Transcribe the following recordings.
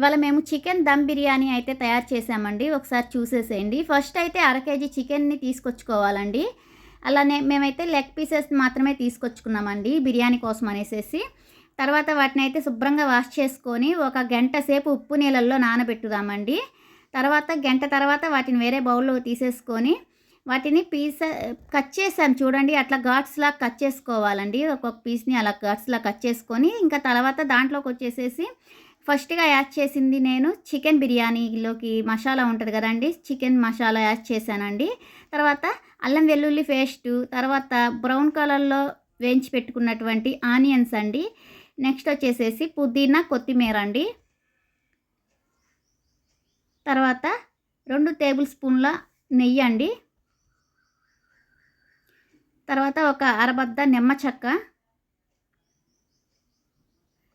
ఇవాళ మేము చికెన్ దమ్ బిర్యానీ అయితే తయారు చేసామండి ఒకసారి చూసేసేయండి. ఫస్ట్ అయితే అర కేజీ చికెన్ని తీసుకొచ్చుకోవాలండి. అలానే మేమైతే లెగ్ పీసెస్ మాత్రమే తీసుకొచ్చుకున్నామండి బిర్యానీ కోసం అనేసి తర్వాత వాటిని అయితే శుభ్రంగా వాష్ చేసుకొని ఒక గంట సేపు ఉప్పు నీళ్ళల్లో నానబెట్టుదామండి. తర్వాత గంట తర్వాత వాటిని వేరే బౌల్లో తీసేసుకొని వాటిని పీస్ కట్ చేసాం చూడండి. అట్లా ఘాట్స్లా కట్ చేసుకోవాలండి. ఒక్కొక్క పీస్ని అలా ఘాట్స్లా కట్ చేసుకొని ఇంకా తర్వాత దాంట్లోకి వచ్చేసేసి ఫస్ట్గా యాడ్ చేసింది నేను చికెన్ బిర్యానీలోకి మసాలా ఉంటుంది కదండి చికెన్ మసాలా యాడ్ చేశానండి. తర్వాత అల్లం వెల్లుల్లి పేస్టు తర్వాత బ్రౌన్ కలర్లో వేయించి పెట్టుకున్నటువంటి ఆనియన్స్ అండి. నెక్స్ట్ వచ్చేసేసి పుదీనా కొత్తిమీర అండి. తర్వాత రెండు టేబుల్ స్పూన్ల నెయ్యి అండి. తర్వాత ఒక అరబద్ద నిమ్మ చెక్క.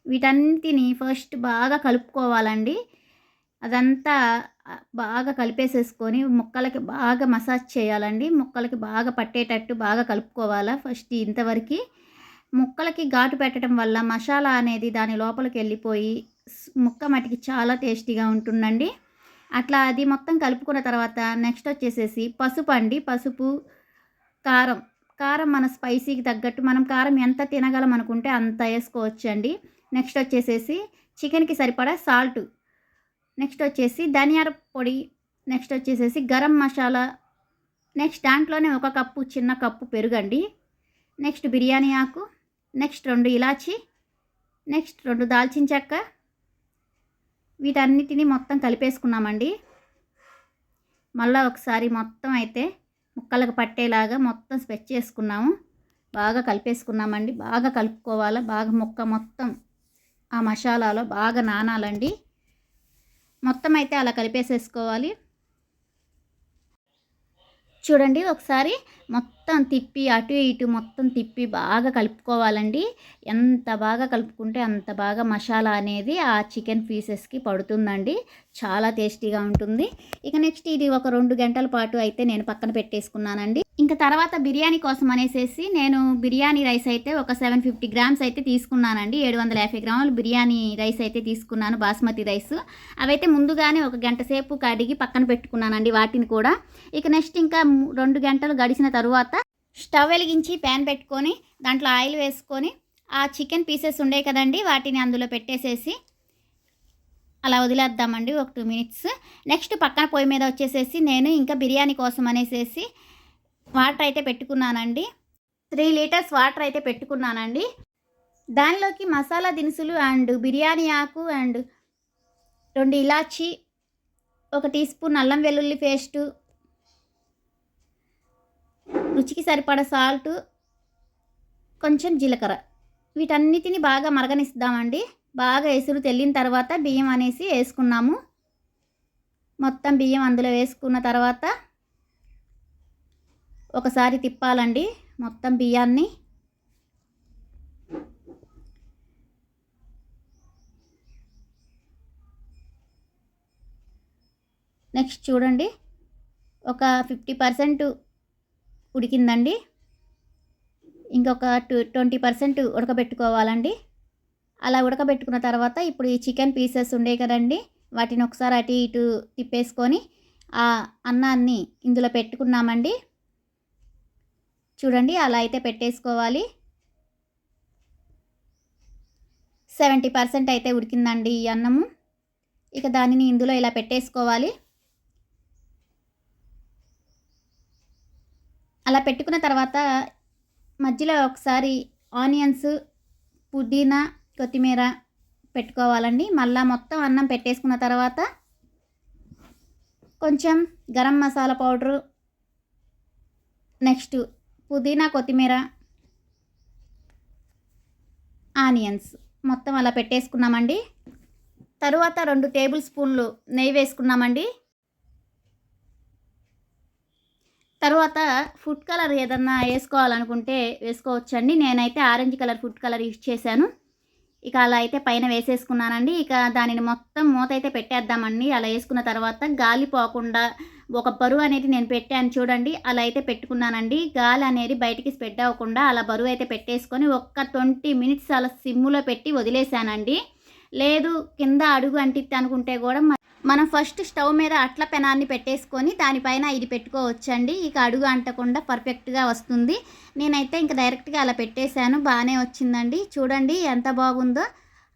వీటన్నిటిని ఫస్ట్ బాగా కలుపుకోవాలండి. అదంతా బాగా కలిపేసేసుకొని ముక్కలకి బాగా మసాజ్ చేయాలండి. ముక్కలకి బాగా పట్టేటట్టు బాగా కలుపుకోవాలా ఫస్ట్ ఇంతవరకు. ముక్కలకి ఘాటు పెట్టడం వల్ల మసాలా అనేది దాని లోపలికి వెళ్ళిపోయి ముక్క మటికి చాలా టేస్టీగా ఉంటుందండి. అట్లా అది మొత్తం కలుపుకున్న తర్వాత నెక్స్ట్ వచ్చేసేసి పసుపు అండి. పసుపు కారం. కారం మన స్పైసీకి తగ్గట్టు మనం కారం ఎంత తినగలం అనుకుంటే అంత వేసుకోవచ్చు అండి నెక్స్ట్ వచ్చేసేసి చికెన్కి సరిపడా సాల్ట్. నెక్స్ట్ వచ్చేసి ధనియాల పొడి. నెక్స్ట్ వచ్చేసేసి గరం మసాలా. నెక్స్ట్ దాంట్లోనే ఒక కప్పు చిన్న కప్పు పెరుగండి. నెక్స్ట్ బిర్యానీ ఆకు. నెక్స్ట్ రెండు ఇలాచి. నెక్స్ట్ రెండు దాల్చిన చెక్క. వీటన్నిటిని మొత్తం కలిపేసుకున్నామండి. మళ్ళీ ఒకసారి మొత్తం అయితే ముక్కలకు పట్టేలాగా మొత్తం స్పెచ్ చేసుకున్నాము. బాగా కలిపేసుకున్నామండి. బాగా కలుపుకోవాలి. బాగా ముక్క మొత్తం ఆ మసాలాలో బాగా నానాలండి. మొత్తం అయితే అలా కలిపేసేసుకోవాలి. చూడండి ఒకసారి మొత్తం తిప్పి అటు ఇటు మొత్తం తిప్పి బాగా కలుపుకోవాలండి. ఎంత బాగా కలుపుకుంటే అంత బాగా మసాలా అనేది ఆ చికెన్ పీసెస్కి పడుతుందండి. చాలా టేస్టీగా ఉంటుంది. ఇక నెక్స్ట్ ఇది ఒక రెండు గంటల పాటు అయితే నేను పక్కన పెట్టేసుకున్నానండి. ఇంకా తర్వాత బిర్యానీ కోసం అనేసి నేను బిర్యానీ రైస్ అయితే ఒక సెవెన్ ఫిఫ్టీ గ్రామ్స్ అయితే తీసుకున్నానండి. ఏడు వందల యాభై గ్రాములు బిర్యానీ రైస్ అయితే తీసుకున్నాను బాస్మతి రైస్. అవైతే ముందుగానే ఒక గంట సేపు కడిగి పక్కన పెట్టుకున్నానండి వాటిని కూడా. ఇక నెక్స్ట్ ఇంకా రెండు గంటలు గడిచిన తరువాత స్టవ్ వెలిగించి ప్యాన్ పెట్టుకొని దాంట్లో ఆయిల్ వేసుకొని ఆ చికెన్ పీసెస్ ఉండే కదండి వాటిని అందులో పెట్టేసేసి అలా వదిలేద్దామండి ఒక టూ మినిట్స్. నెక్స్ట్ పక్కన పొయ్యి మీద వచ్చేసేసి నేను ఇంకా బిర్యానీ కోసం అనేసేసి వాటర్ అయితే పెట్టుకున్నానండి. త్రీ లీటర్స్ వాటర్ అయితే పెట్టుకున్నానండి. దానిలోకి మసాలా దినుసులు అండ్ బిర్యానీ ఆకు అండ్ రెండు ఇలాచి ఒక టీ స్పూన్ అల్లం వెల్లుల్లి పేస్టు రుచికి సరిపడ సాల్ట్ కొంచెం జీలకర్ర. వీటన్నిటిని బాగా మరగనిస్తామండి. బాగా ఎసురు తెల్లిన తర్వాత బియ్యం అనేసి వేసుకున్నాము. మొత్తం బియ్యం అందులో వేసుకున్న తర్వాత ఒకసారి తిప్పాలండి మొత్తం బియ్యాన్ని. నెక్స్ట్ చూడండి. ఒక ఫిఫ్టీ పర్సెంట్ ఉడికిందండి. ఇంకొక టూ ట్వంటీ పర్సెంట్ ఉడకబెట్టుకోవాలండి. అలా ఉడకబెట్టుకున్న తర్వాత ఇప్పుడు ఈ చికెన్ పీసెస్ ఉండే కదండి వాటిని ఒకసారి అటు ఇటు తిప్పేసుకొని ఆ అన్నాన్ని ఇందులో పెట్టుకున్నామండి. చూడండి అలా అయితే పెట్టేసుకోవాలి. సెవెంటీ పర్సెంట్ అయితే ఉడికిందండి ఈ అన్నము. ఇక దానిని ఇందులో ఇలా పెట్టేసుకోవాలి. అలా పెట్టుకున్న తర్వాత మధ్యలో ఒకసారి ఆనియన్స్ పుదీనా కొత్తిమీర పెట్టుకోవాలండి. మళ్ళీ మొత్తం అన్నం పెట్టేసుకున్న తర్వాత కొంచెం గరం మసాలా పౌడరు నెక్స్ట్ పుదీనా కొత్తిమీర ఆనియన్స్ మొత్తం అలా పెట్టేసుకున్నామండి. తరువాత రెండు టేబుల్ స్పూన్లు నెయ్యి వేసుకున్నామండి. తర్వాత ఫుడ్ కలర్ ఏదన్నా వేసుకోవాలనుకుంటే వేసుకోవచ్చండి. నేనైతే orange colour food colour use చేశాను. ఇక అలా అయితే పైన వేసేసుకున్నానండి. ఇక దానిని మొత్తం మూత అయితే పెట్టేద్దామండి. అలా వేసుకున్న తర్వాత గాలి పోకుండా ఒక బరువు అనేది నేను పెట్టాను చూడండి. అలా అయితే పెట్టుకున్నానండి. గాలి అనేది బయటికి స్ప్రెడ్ అవ్వకుండా అలా బరువు అయితే పెట్టేసుకొని ఒక్క ట్వంటీ మినిట్స్ అలా సిమ్ములో పెట్టి వదిలేశానండి. లేదు కింద అడుగు అంటిద్ది అనుకుంటే కూడా మనం ఫస్ట్ స్టవ్ మీద అట్ల పెనాన్ని పెట్టేసుకొని దానిపైన ఇది పెట్టుకోవచ్చండి. ఇక అడుగు అంటకుండా పర్ఫెక్ట్గా వస్తుంది. నేనైతే ఇంకా డైరెక్ట్గా అలా పెట్టేశాను. బాగానే వచ్చిందండి. చూడండి ఎంత బాగుందో.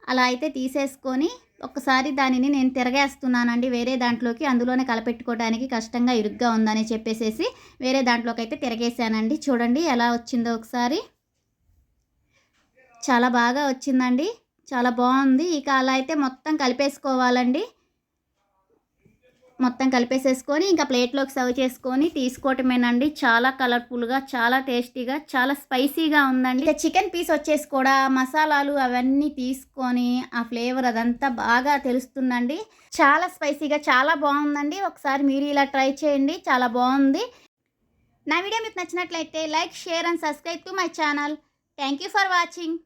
అలా అయితే తీసేసుకొని ఒకసారి దానిని నేను తిరగేస్తున్నానండి. వేరే దాంట్లోకి అందులోనే కలపెట్టుకోవడానికి కష్టంగా ఇరుగ్గా ఉందని చెప్పేసేసి వేరే దాంట్లోకి అయితే తిరగేసానండి చూడండి ఎలా వచ్చిందో ఒకసారి. చాలా బాగా వచ్చిందండి. చాలా బాగుంది. ఇక అలా అయితే మొత్తం కలిపేసుకోవాలండి. మొత్తం కలిపేసేసుకొని ఇంకా ప్లేట్లోకి సర్వ్ చేసుకొని తీసుకోవటమేనండి. చాలా కలర్ఫుల్గా చాలా టేస్టీగా చాలా స్పైసీగా ఉందండి. ఇక చికెన్ పీస్ వచ్చేసి కూడా మసాలాలు అవన్నీ తీసుకొని ఆ ఫ్లేవర్ అదంతా బాగా తెలుస్తుందండి. చాలా స్పైసీగా చాలా బాగుందండి. ఒకసారి మీరు ఇలా ట్రై చేయండి. చాలా బాగుంది. నా వీడియో మీకు నచ్చినట్లయితే like share and subscribe to my channel. Thank you for watching.